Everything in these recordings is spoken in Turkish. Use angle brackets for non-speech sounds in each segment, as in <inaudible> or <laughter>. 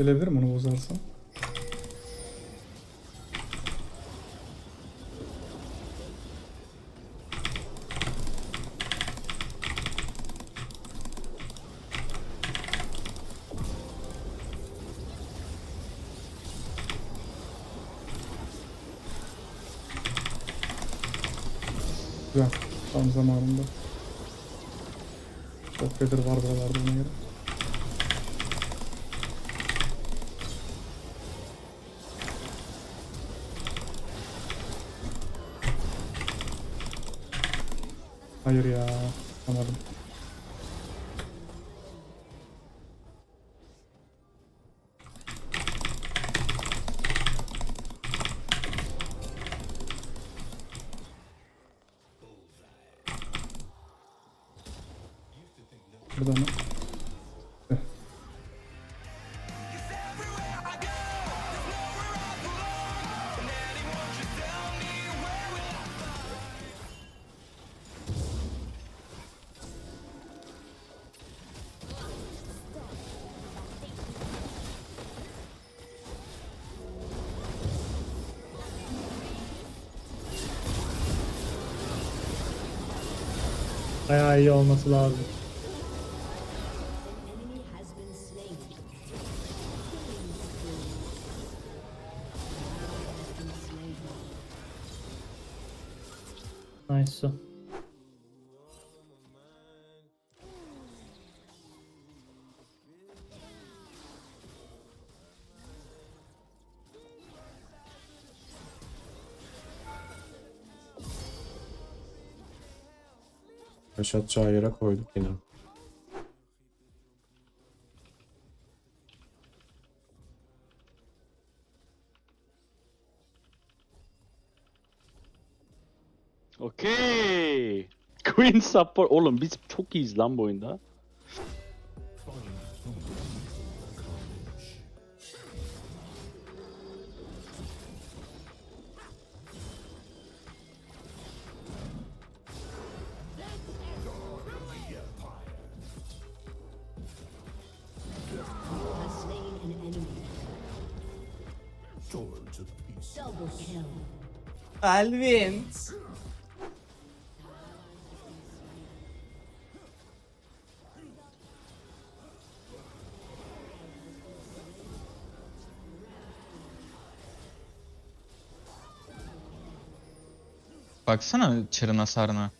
Gelebilirim onu bozarsam. Güzel. Tam zamanında. Çok feather var buralarda ona göre. Hayır ya. Anladım. Bayağı iyi olması lazım. Taş atacağı koyduk yine. Okey. Queen support. Oğlum biz çok iyiyiz lan bu oyunda. Alvin. Baksana çarın hasarına.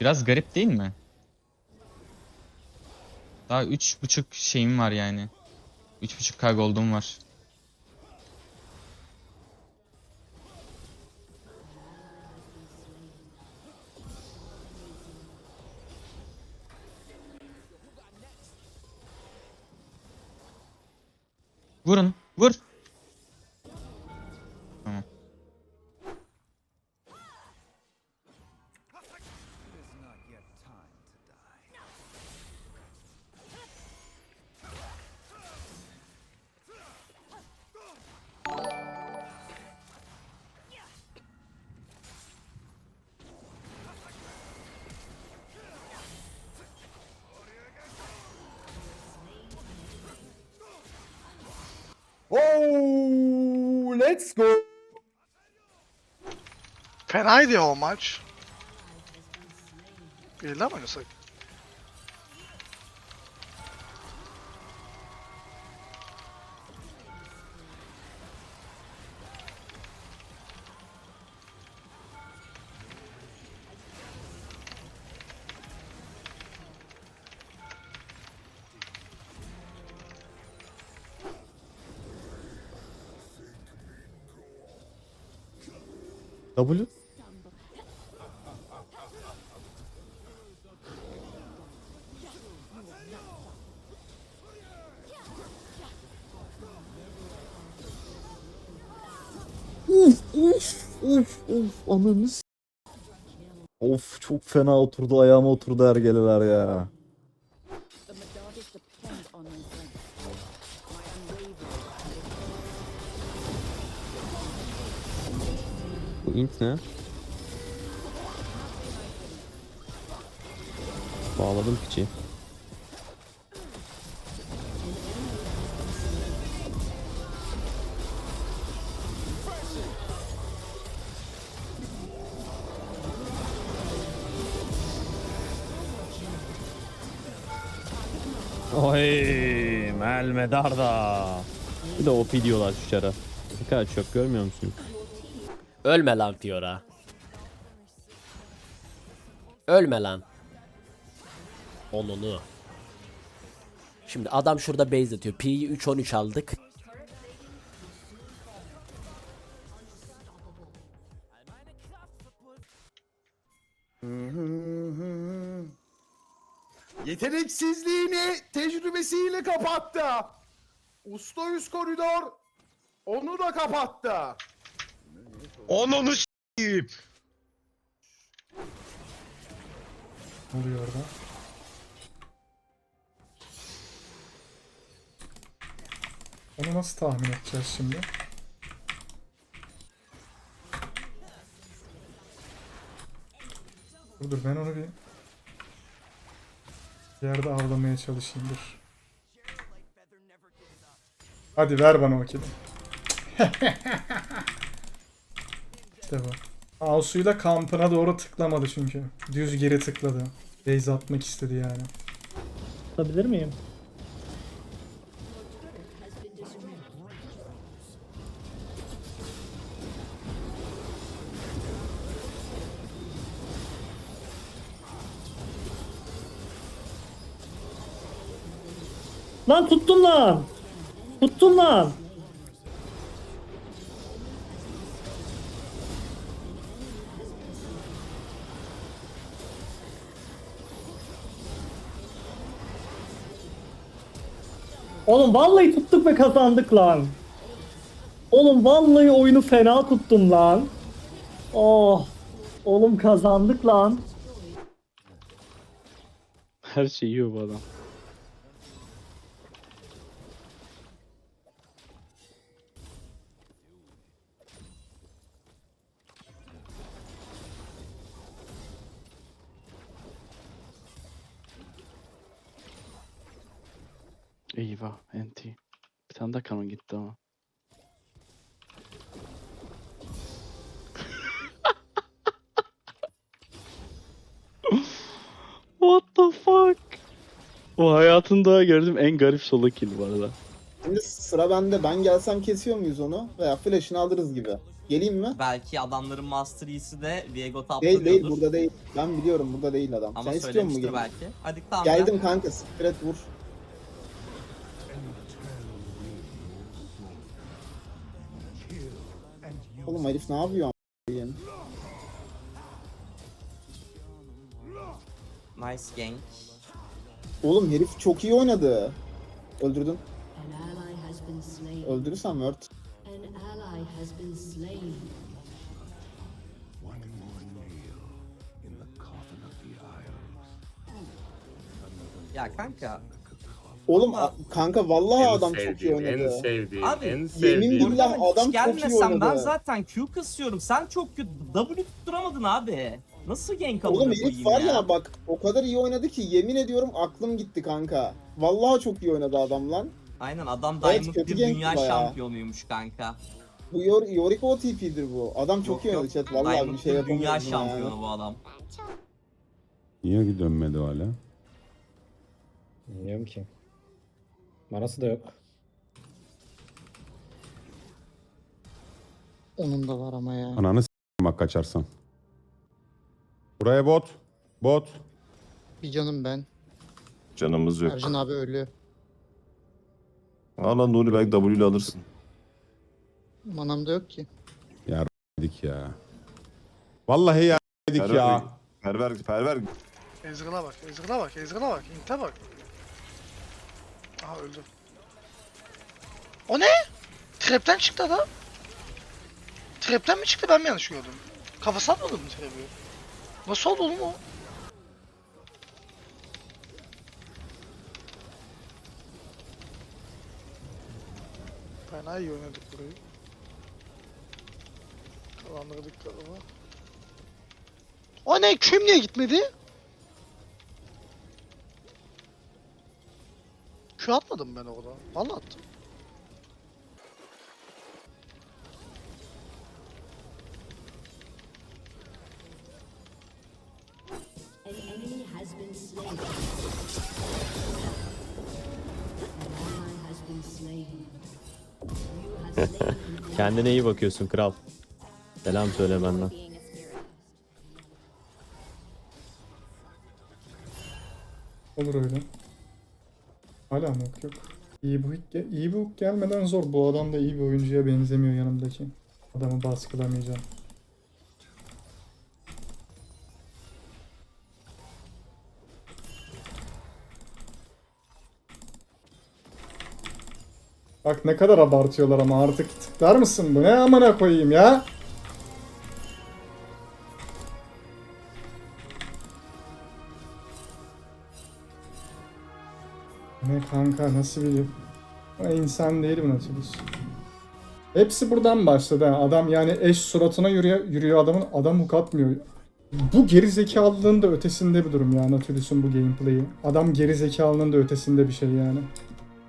Biraz garip değil mi? Daha üç buçuk şeyim var yani. Üç buçuk k gold'um var. Vurun, vur. Let's go. Fenaydı o maç. Birlikte mi oynasak? W? Uf uf uf uf ananı s- Of çok fena oturdu ayağıma oturdu ergeleler ya. Int ne? Bağladım piçi. Oy, Melmedar da. Bir de OP diyorlar şu şara. Ne kadar çok görmüyor musun? Ölme lan Fiora. Ölme lan. Onunu. Şimdi adam şurada base atıyor. P'yi 3-13 aldık. Yeteneksizliğini tecrübesiyle kapattı. Üst koridor onu da kapattı. Onunu s**eyim. Ne oluyor orada? Onu nasıl tahmin edeceğiz şimdi? Dur dur ben onu bir yerde avlamaya çalışayım dur. Hadi ver bana o kedi. <laughs> işte bu. Mouse'uyla kampına doğru tıklamadı çünkü. Düz geri tıkladı. Base atmak istedi yani. Atabilir miyim? Lan tuttum lan. Tuttum lan. Oğlum vallahi tuttuk ve kazandık lan. Oğlum vallahi oyunu fena tuttum lan. Oh. Oğlum kazandık lan. Her şeyi yiyor bu adam. Eyvah enti. Bir tane daha kanon gitti ama. <laughs> What the fuck? O hayatımda gördüğüm en garip solo kill bu arada. Şimdi sıra bende. Ben gelsem kesiyor muyuz onu? Veya flash'ını alırız gibi. Geleyim mi? Belki adamların Master Yi'si de Viego tapta Değil değil burada değil. Ben biliyorum burada değil adam. Ama Sen istiyor musun söylemiştir belki. Hadi tamam. Geldim kanka siktir et vur. Oğlum herif ne yapıyor a**ayım? Nice gank. Oğlum herif çok iyi oynadı. Öldürdün. Öldürürsen Word. Ya kanka. Oğlum a- kanka vallahi adam çok iyi oynadı. sevdiğim, Abi, Yemin billah Hiç adam çok iyi gelmesem ben oynadı. zaten Q kasıyorum. Sen çok kötü. W tutturamadın abi. Nasıl gank amına Oğlum herif var ya? ya bak o kadar iyi oynadı ki yemin ediyorum aklım gitti kanka. Vallahi çok iyi oynadı adam lan. Aynen adam Evet, Diamond kötü bir gank dünya bayağı. şampiyonuymuş kanka. Bu Yor Yorick OTP'dir bu. Adam çok Yok, iyi oynadı yok. chat. Vallahi Diamond bir şey bir dünya ya. şampiyonu bu adam. Niye dönmedi hala? Bilmiyorum ki. Manası da yok. Onun da var ama ya. Ananı s**tim bak kaçarsan. Buraya bot. Bot. Bir canım ben. Canımız yok. Ercan abi ölü. Aa lan Nuri belki W ile alırsın. Manam da yok ki. Dedik ya. Vallahi ya dedik Perver, ya. Perver, perver. Ezreal'a bak, Ezreal'a bak, Ezreal'a bak, Int'e bak. Aha öldü. O ne? Trap'ten çıktı adam. Trap'ten mi çıktı ben mi yanlış gördüm? Kafası atmadı mı trap'i? Nasıl oldu oğlum o? Fena iyi oynadık burayı. Kalandırdık galiba. O ne? Kim niye gitmedi? Şu atmadım ben orada. Valla attım. <laughs> Kendine iyi bakıyorsun kral. Selam söyle benden. Olur öyle. İyi bu ge- iyi bu gelmeden zor. Bu adam da iyi bir oyuncuya benzemiyor yanımdaki. Adamı baskılamayacağım. Bak ne kadar abartıyorlar ama artık tıklar mısın bu ne amına koyayım ya? Kanka nasıl bir Ama insan değil bu Nautilus. Hepsi buradan başladı. Adam yani eş suratına yürüyor, yürüyor adamın adam hook atmıyor. Bu geri zekalılığın da ötesinde bir durum ya Nautilus'un bu gameplay'i. Adam geri zekalının da ötesinde bir şey yani.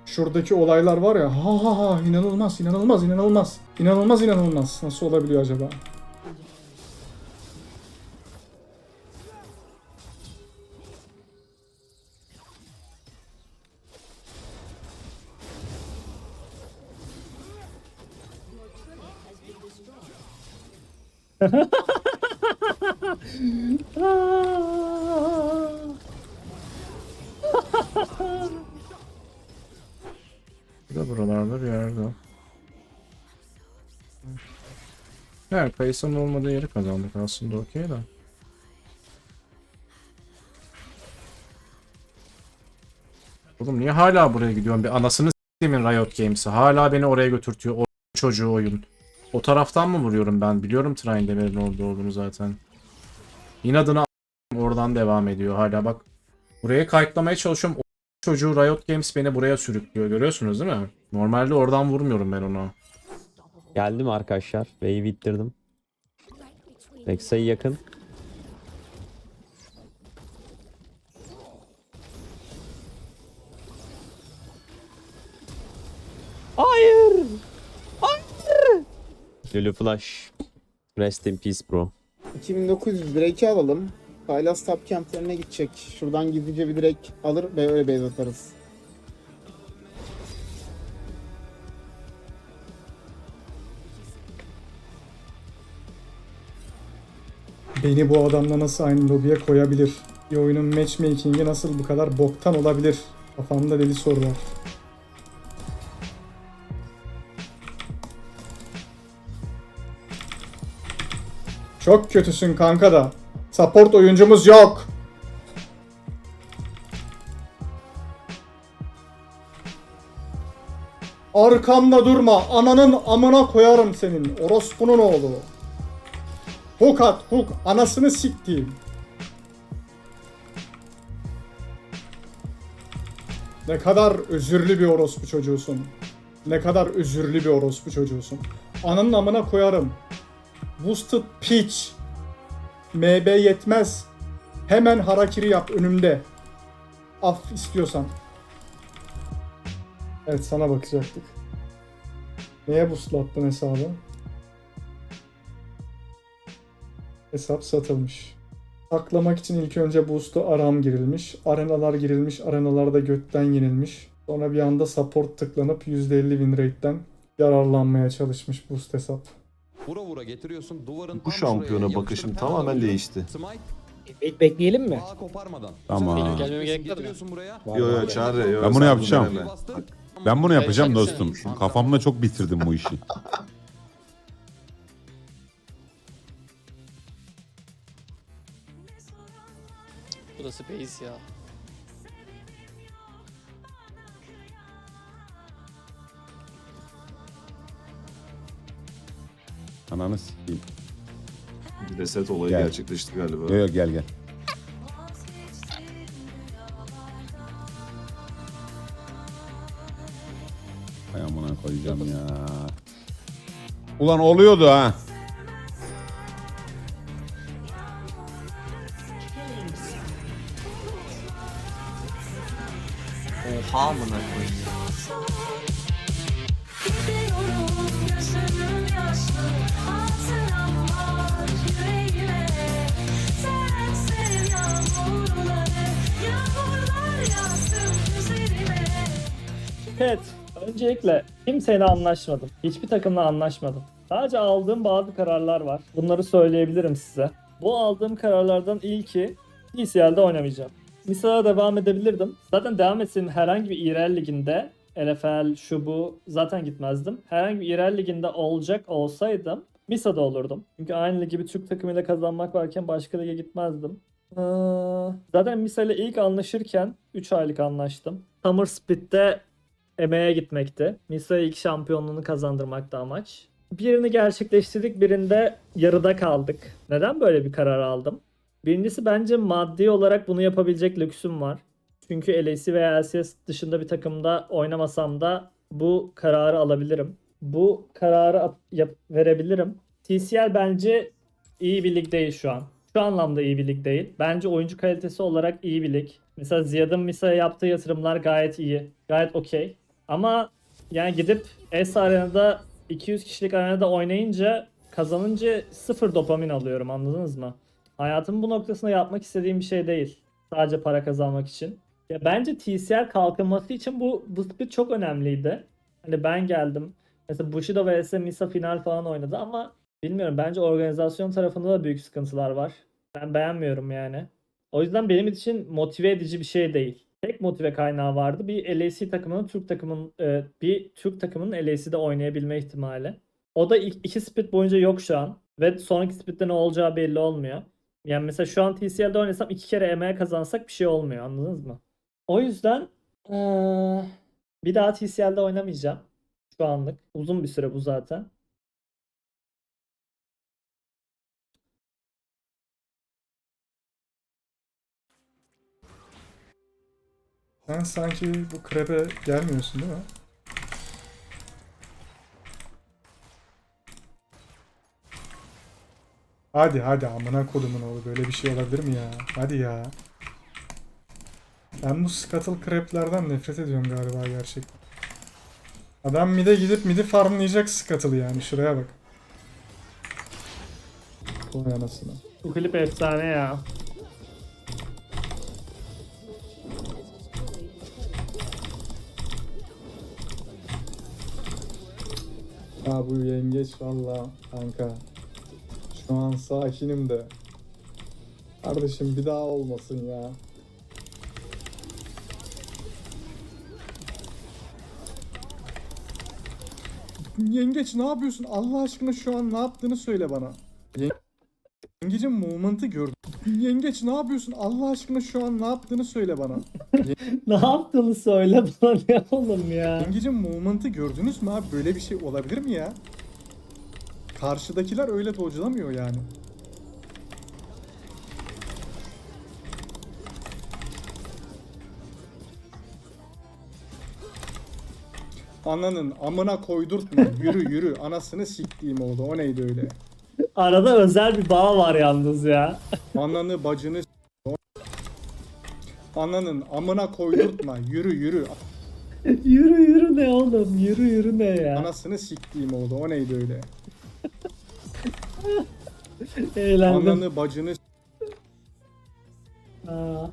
Şuradaki olaylar var ya ha ha ha inanılmaz inanılmaz inanılmaz. İnanılmaz inanılmaz. Nasıl olabiliyor acaba? <laughs> Bu da buralarda bir yerde. Evet, Kayısı'nın olmadığı yeri kazandık aslında okey de. Oğlum niye hala buraya gidiyorum? Bir anasını s**timin Riot Games'i. Hala beni oraya götürtüyor. O çocuğu oyun. O taraftan mı vuruyorum ben? Biliyorum Train Demir'in orada olduğunu zaten. İnadına oradan devam ediyor hala bak. Buraya kayıtlamaya çalışıyorum. O çocuğu Riot Games beni buraya sürüklüyor. Görüyorsunuz değil mi? Normalde oradan vurmuyorum ben onu. Geldim arkadaşlar. Wave'i ittirdim. Nexa'yı yakın. Hayır. Lulu Flash. Rest in peace bro. 2900 Drake'i alalım. Paylas top camplerine gidecek. Şuradan gizlice bir Drake alır ve öyle base atarız. Beni bu adamla nasıl aynı lobiye koyabilir? Bir oyunun matchmaking'i nasıl bu kadar boktan olabilir? Kafamda deli sorular. Çok kötüsün kanka da. Support oyuncumuz yok. Arkamda durma. Ananın amına koyarım senin. Orospunun oğlu. Hook at hook. Anasını siktiğim. Ne kadar özürlü bir orospu çocuğusun. Ne kadar özürlü bir orospu çocuğusun. Ananın amına koyarım. Boosted Peach. MB yetmez. Hemen harakiri yap önümde. Af istiyorsan. Evet sana bakacaktık. Neye boostlattın hesabı? Hesap satılmış. Saklamak için ilk önce boost'u aram girilmiş. Arenalar girilmiş. Arenalarda götten yenilmiş. Sonra bir anda support tıklanıp %50 win rate'den yararlanmaya çalışmış boost hesap. Vura vura getiriyorsun duvarın Bu şampiyona bakışım tamamen değişti. Bek bekleyelim mi? koparmadan. Tamam. Gelmeme gerek var mı? Getiriyorsun buraya. Yo yo çağır yo. Ben bunu sen yapacağım. deneme. Ben bunu yapacağım dostum. Kafamda çok bitirdim bu işi. Burası base ya. Ananı sikeyim. Bir de set olayı Gel. gerçekleşti galiba. Yo yo gel gel. Ay amına koyacağım ya. Ulan oluyordu ha. Oha amına Evet. Öncelikle kimseyle anlaşmadım. Hiçbir takımla anlaşmadım. Sadece aldığım bazı kararlar var. Bunları söyleyebilirim size. Bu aldığım kararlardan ilki TCL'de oynamayacağım. Misa'da devam edebilirdim. Zaten devam etseydim herhangi bir IRL liginde LFL şu bu zaten gitmezdim. Herhangi bir IRL liginde olacak olsaydım Misa'da olurdum. Çünkü aynı ligi bir Türk takımıyla kazanmak varken başka lige gitmezdim. Ee, zaten Misa ile ilk anlaşırken 3 aylık anlaştım. Summer Split'te emeğe gitmekti. Misa ilk şampiyonluğunu kazandırmakta amaç. Birini gerçekleştirdik, birinde yarıda kaldık. Neden böyle bir karar aldım? Birincisi bence maddi olarak bunu yapabilecek lüksüm var. Çünkü LAC veya LCS dışında bir takımda oynamasam da bu kararı alabilirim. Bu kararı verebilirim. TCL bence iyi bir lig değil şu an. Şu anlamda iyi bir lig değil. Bence oyuncu kalitesi olarak iyi bir lig. Mesela Ziyad'ın Misa'ya yaptığı yatırımlar gayet iyi. Gayet okey. Ama yani gidip S Arena'da 200 kişilik arenada oynayınca kazanınca sıfır dopamin alıyorum anladınız mı? Hayatımın bu noktasında yapmak istediğim bir şey değil. Sadece para kazanmak için. Ya bence TCL kalkınması için bu, bu split çok önemliydi. Hani ben geldim. Mesela Bushido vs Misa final falan oynadı ama bilmiyorum bence organizasyon tarafında da büyük sıkıntılar var. Ben beğenmiyorum yani. O yüzden benim için motive edici bir şey değil. Tek motive kaynağı vardı. Bir LAC takımının Türk takımın e, bir Türk takımının LAC'de oynayabilme ihtimali. O da ilk iki split boyunca yok şu an. Ve sonraki splitte ne olacağı belli olmuyor. Yani mesela şu an TCL'de oynasam iki kere emeğe kazansak bir şey olmuyor anladınız mı? O yüzden eee, bir daha TCL'de oynamayacağım. Şu anlık. Uzun bir süre bu zaten. Sen sanki bu krebe gelmiyorsun değil mi? Hadi hadi amına kodumun oğlu böyle bir şey olabilir mi ya? Hadi ya. Ben bu scuttle crab'lerden nefret ediyorum galiba gerçekten. Adam mide gidip midi farmlayacak scuttle'ı yani şuraya bak. Vay anasını. Bu klip efsane ya. Ya bu yengeç valla kanka. Şu an sakinim de. Kardeşim bir daha olmasın ya. Yengeç ne yapıyorsun? Allah aşkına şu an ne yaptığını söyle bana. Yen- Yengecin movement'ı gördüm. Yengeç ne yapıyorsun? Allah aşkına şu an ne yaptığını söyle bana. <laughs> ne yaptığını söyle bana ne oğlum ya. Yengecin movement'ı gördünüz mü abi? Böyle bir şey olabilir mi ya? Karşıdakiler öyle dodge'lamıyor yani. Ananın amına koydurtma. Yürü yürü. Anasını siktiğim oldu. O neydi öyle? Arada özel bir bağ var yalnız ya. Ananı bacını Ananın amına koydurtma. Yürü yürü. yürü yürü ne oğlum? Yürü yürü ne ya? Anasını siktiğim oldu. O neydi öyle? Eğlendim. Ananı bacını Aa,